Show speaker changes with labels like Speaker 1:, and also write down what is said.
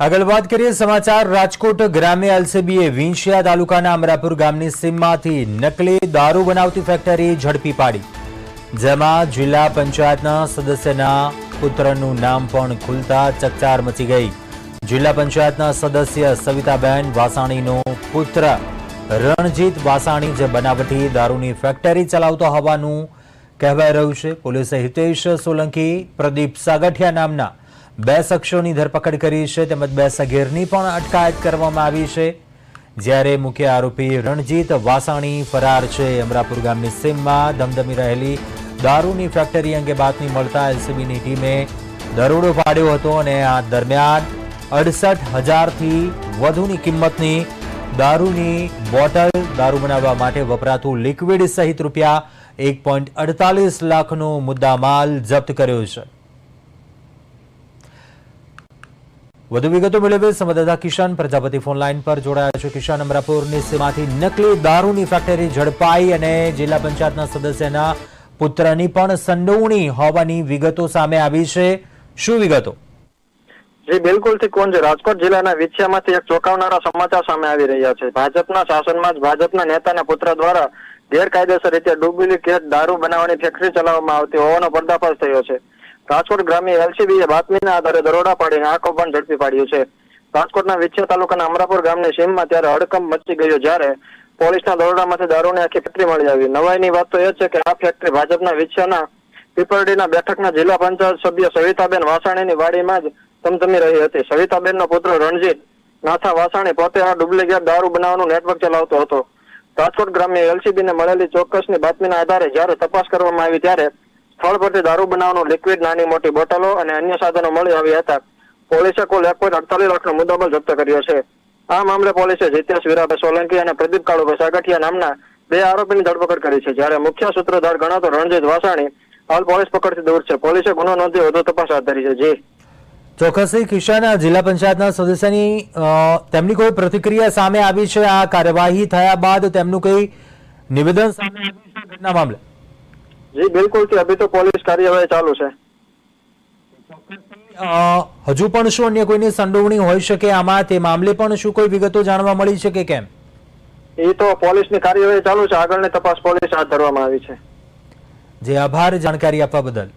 Speaker 1: આગળ વાત કરીએ સમાચાર. રાજકોટ ગ્રામ્ય એલસીબીએ વિંછિયા તાલુકાના અમરાપુર ગામની સીમમાંથી નકલી દારૂ બનાવતી ફેક્ટરી ઝડપી પાડી. જેમાં જિલ્લા પંચાયતના સદસ્યના પુત્રનું નામ પણ ખુલતા ચકચાર મચી ગઈ. જિલ્લા પંચાયતના સદસ્ય સવિતાબેન વાસાણીનો પુત્ર રણજીત વાસાણી જે બનાવટી દારૂની ફેક્ટરી ચલાવતો હોવાનું કહેવાય રહ્યું છે. પોલીસે હિતેશ સોલંકી, પ્રદીપ સાગઠિયા નામના બે શખ્સોની ધરપકડ કરી છે, તેમજ બે સગીરની પણ અટકાયત કરવામાં આવી છે. જ્યારે મુખ્ય આરોપી રણજીત વાસાણી ફરાર છે, અમરાપુર ગામની સીમમાં ધમધમી રહેલી દારૂની ફેક્ટરી અંગે બાતમી મળતા એલસીબીની ટીમે દરોડો પાડ્યો હતો અને આ દરમિયાન અડસઠ હજારથી વધુની કિંમતની દારૂની બોટલ દારૂ બનાવવા માટે વપરાતું લિક્વિડ સહિત રૂપિયા એક પોઈન્ટ અડતાલીસ લાખનો મુદ્દામાલ જપ્ત કર્યો છે. વધુ વિગતો મેળવે સંવાદદાતા કિશન પ્રજાપતિ ફોન લાઈન પર જોડાયા છે. કિશન, અમરાપુરની સીમાથી નકલી દારૂની ફેક્ટરી ઝડપાઈ અને જિલ્લા પંચાયતના સદસ્યના પુત્રની પણ સંડોવણી હોવાની વિગતો સામે આવી છે. શું વિગતો?
Speaker 2: જી, બિલકુલથી કોણ રાજકોટ જિલ્લાના વિછિયામાંથી એક ચોંકાવનારા સમાચાર સામે આવી રહ્યા છે. ભાજપના શાસનમાં જ ભાજપના નેતાના પુત્ર દ્વારા ગેરકાયદેસર રીતે ડુપ્લિકેટ દારૂ બનાવવાની ફેક્ટરી ચલાવવામાં આવતી હોવાનો પર્દાફાશ થયો છે. રાજકોટ ગ્રામ્ય એલસીબીએ બાતમીના આધારે દરોડા પાડીને આ કૌભાંડ ઝડપી પાડ્યું છે. રાજકોટના વિછિયા તાલુકાના અમરાપુર ગામની સીમમાં ત્યારે હડકંપ મચી ગયો જ્યારે પોલીસના દરોડામાંથી દારૂની આખી ફેક્ટરી મળી આવી. નવાઈની વાત તો એ છે કે આ ફેક્ટરી ભાજપના વિછિયાના પીપરડીના બેઠકના જિલ્લા પંચાયત સભ્ય સવિતાબેન વાસાણીની વાડીમાં જ ધમધમી રહી હતી. સવિતાબેનનો પુત્ર રણજીત નાથા વાસાણી પોતે આ ડુપ્લિકેટ દારૂ બનાવવાનું નેટવર્ક ચલાવતો હતો. રાજકોટ ગ્રામ્ય એલસીબી ને મળેલી ચોક્કસની બાતમીના આધારે જ્યારે તપાસ કરવામાં આવી ત્યારે સ્થળ પરથી દારૂ બનાવવાનું લિક્વિડ નાની મોટી બોટલો અને અન્ય સાધનો મળી આવ્યા હતા. પોલીસે કુલ એક પોઈન્ટ અડતાલીસ લાખનો મુદ્દામાલ જપ્ત કર્યો છે. આ મામલે પોલીસે જીતેશ વીરાભાઈ સોલંકી અને પ્રદીપ કાળુભાઈ સાગઠિયા નામના બે આરોપીની ધરપકડ કરી છે, જ્યારે મુખ્ય સૂત્રધાર ગણાતો રણજીત વાસાણી હાલ પોલીસ પકડથી દૂર છે. પોલીસે ગુનો નોંધી વધુ તપાસ હાથ ધરી છે. જી.
Speaker 1: ચોક્કસથી કિશન જિલ્લા પંચાયતના સદસ્યની તેમની કોઈ પ્રતિક્રિયા સામે આવી છે? આ કાર્યવાહી થયા બાદ તેમનું કોઈ નિવેદન સામે આવ્યું છે? ઘટના મામલે.
Speaker 2: જી બિલકુલ કે અભી તો પોલીસ કાર્યવાહી ચાલુ છે.
Speaker 1: હજુ પણ શું અન્ય કોઈની સંડોવણી હોઈ શકે આમાં તે મામલે પણ શું કોઈ વિગતો જાણવા મળી છે કે કેમ?
Speaker 2: એ તો પોલીસની કાર્યવાહી ચાલુ છે. આગળની તપાસ પોલીસ હાથ ધરવામાં આવી છે.
Speaker 1: જે આભાર જાણકારી આપવા બદલ.